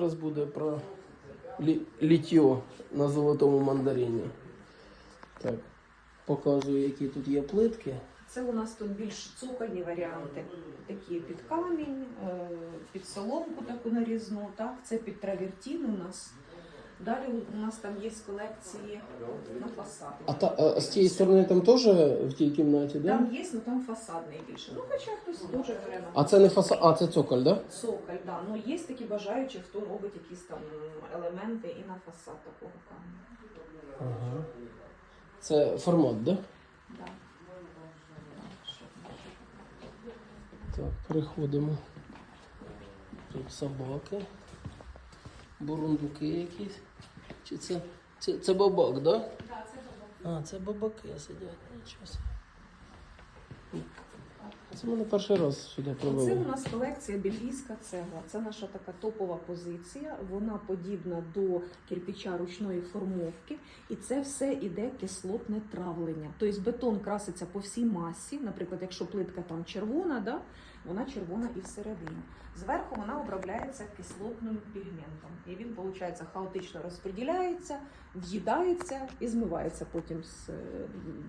Зараз буде про літьо на золотому мандарині. Так, показую, які тут є плитки. Це у нас тут більш цукольні варіанти. Такі під камінь, е, під соломку таку нарізну, так? Це під травертін у нас. Далі у нас там є колекції на фасади. А, та, а з тієї сторони там теж в тій кімнаті, да? Там є, але там фасадний більше. Ну, хоча хтось дуже бере на А це не фасад, а це цоколь, да? цоколь, да. Ну є такі бажаючі, хто робить якісь там елементи і на фасад такого каменю. Ага. Це формат, да? Да. Так, переходимо. Тут собаки. Бурундуки якісь. Чи це, це, це бабак, да? Да, це добре. А, це бабаки сидять, нічого. Це мене перший раз сюди провели. Це у нас колекція бельгійська цегла. Це наша така топова позиція. Вона подібна до кирпича ручної формовки, і це все іде кислотне травлення. Тобто бетон краситься по всій масі. Наприклад, якщо плитка там червона, да, вона червона і всередині. Зверху вона обробляється кислотним пігментом. І він, виходить, хаотично розподіляється, в'їдається і змивається потім. З... е,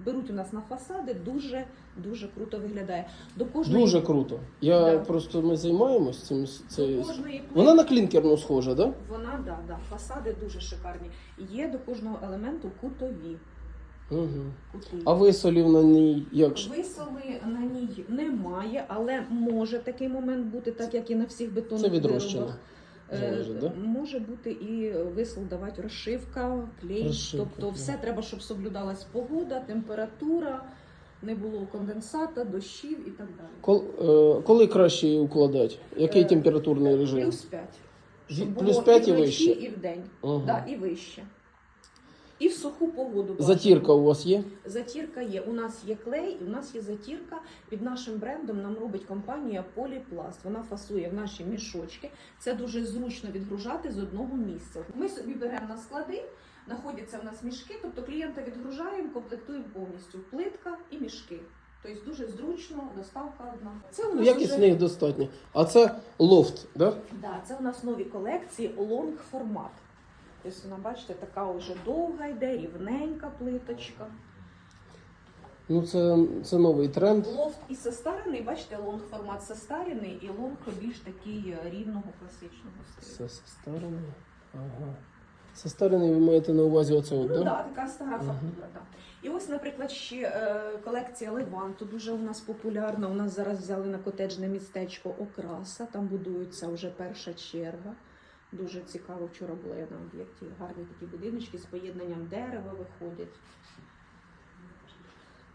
Беруть у нас на фасади, дуже дуже круто виглядає. До кожної Дуже круто. Я Да. просто ми займаємось цим. Це... кожної Вона на клінкерну схожа, да? вона да, да, фасади дуже шикарні. Є до кожного елементу кутові. Угу. А висолів на ній як ж? Висоли на ній немає, але може такий момент бути, так як і на всіх бетонних Це відрощено. виробах. Е, Залежить, да? Може бути і висол давати розшивка, клей. Розшивка, тобто клей. все треба, щоб соблюдалась погода, температура, не було конденсата, дощів і так далі. Кол, е, коли краще її укладати? Який Е, температурний режим? Плюс 5. Ві- плюс 5 і вище? І вдень. Ага. Да, і вище. І в суху погоду. бажано. Затірка у вас є? Затірка є. У нас є клей, і у нас є затірка. Під нашим брендом нам робить компанія Поліпласт. Вона фасує в наші мішочки. Це дуже зручно відгружати з одного місця. Ми собі беремо на склади, знаходяться в нас мішки, тобто клієнта відгружаємо, комплектуємо повністю плитка і мішки. Тобто дуже зручно, доставка одна. Це у нас якісних уже- достатньо. А це лофт, да? Да, це у нас нові колекції лонг формат. Тобто вона, бачите, така вже довга йде, рівненька плиточка. Ну це, це новий тренд. Лофт і состарений, бачите, лонг формат состарений і лонг більш такий рівного класичного стилю. Це состарений. Ага. Состарений ви маєте на увазі оце от, Ну да? так, така стара фактура. Так. І ось, наприклад, ще е, колекція Леванту дуже у нас популярна. У нас зараз взяли на котеджне містечко Окраса. Там будується вже перша черга. Дуже цікаво, вчора була я на об'єкті. Гарні такі будиночки з поєднанням дерева виходять.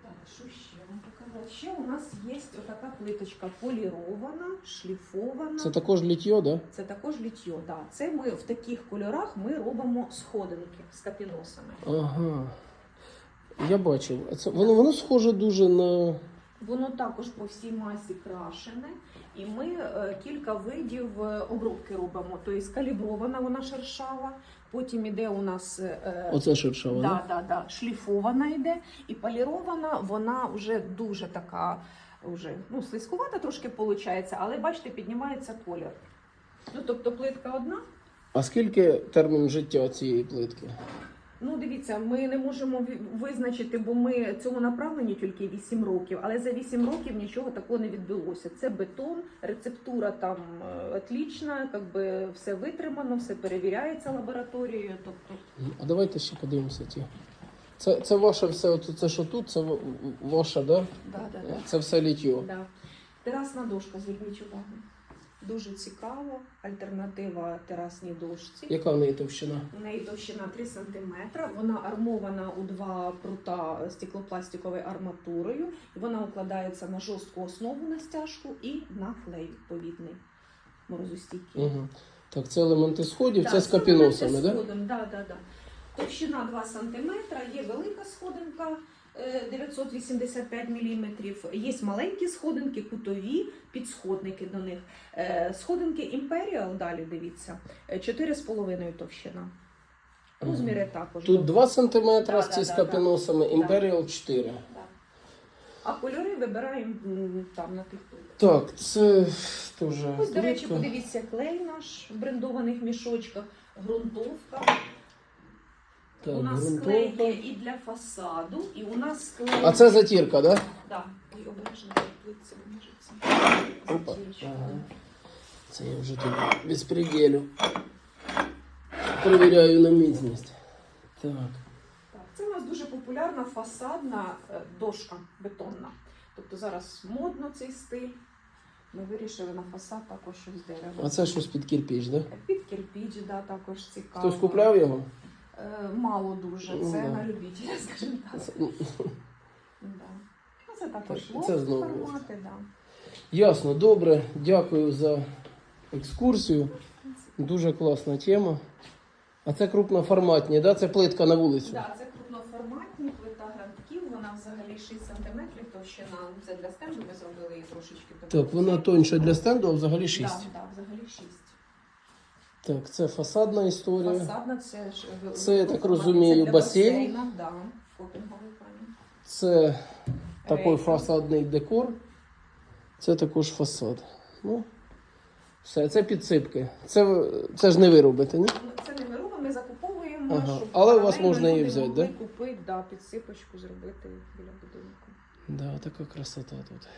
Так, що ще вам показати? Ще у нас є отака плиточка полірована, шліфована. Це також літьо, да? Це також літьо. Да. Це ми в таких кольорах ми робимо сходинки з капіносами. Ага. Я бачив. Це, воно, воно схоже дуже на. Воно також по всій масі крашене, і ми е, кілька видів е, обробки робимо. Тобто калібрована вона шершава, потім іде у нас е, Оце шершава, да, да, да, шліфована йде, і полірована вона вже дуже така, вже, ну, слизькувата трошки виходить, але бачите, піднімається колір. Ну, тобто плитка одна. А скільки термін життя цієї плитки? Ну, дивіться, ми не можемо визначити, бо ми цьому направлені тільки 8 років, але за 8 років нічого такого не відбулося. Це бетон, рецептура там е, отлічна, як би все витримано, все перевіряється лабораторією. Тобто, А давайте ще подивимося ті. Це, це ваше все, це що тут, це ваше, да? да, да, да. Це все літьо. Да. Терасна дошка, зверніть увагу. Дуже цікаво. Альтернатива терасній дошці. Яка в неї товщина? У неї товщина 3 см, вона армована у два прута стеклопластиковою арматурою. Вона укладається на жорстку основу на стяжку і на клей відповідний морозостійкий. Угу. Так, це елементи сходів, Да, це з капіносами, це да? да, да, да. Товщина 2 см, є велика сходинка 985 мм, є маленькі сходинки, кутові, підсходники до них. Е, Сходинки Imperial, далі дивіться, е, 4,5 товщина. Розміри також. Тут 2 см Да, з да, да, капіносами, да. Imperial 4. Да. А кольори вибираємо там на тиктокі. Так, це теж. Ось, до речі, подивіться, клей наш в брендованих мішочках, ґрунтовка. Так, у нас ґрунтовка. клей є і для фасаду, і у нас клей. А це затірка, так? Да? Да. Ой, обережно плитці. Опа. Затірочка. Ага. Це я вже тут безпреділю. Перевіряю на міцність. Так. Так, це у нас дуже популярна фасадна е, дошка бетонна. Тобто зараз модно цей стиль. Ми вирішили на фасад також щось з дерева. А це щось під кірпіч, так? Да? Під кирпіч, да, також цікаво. Хтось купляв його? Е, Мало дуже. Ну, Це да. на любителя, скажімо так. Ну, Да. Ну, це також це знову формати, да. Ясно, добре. Дякую за екскурсію. Дуже класна тема. А це крупноформатні, да? Це плитка на вулицю. Да, це крупноформатні плита грантків, вона взагалі 6 см товщина. Це для стенду ми зробили її трошечки Так, вона тоньша для стенду, а взагалі 6. Так, да, взагалі 6. Так, це фасадна історія. Фасадна це ж е, Це, я так розумію, це для басейн? басейна, Да, копінговий камінь. Це такий Рейка. фасадний декор. Це також фасад. Ну, все, це підсипки. Це, це ж не ви робите, ні? Ну, Це не ми робимо, ми закуповуємо, Ага. щоб Але у вас паралельно можна її люди взяти, могли да? купити, да, підсипочку зробити біля будинку. Да, така красота тут.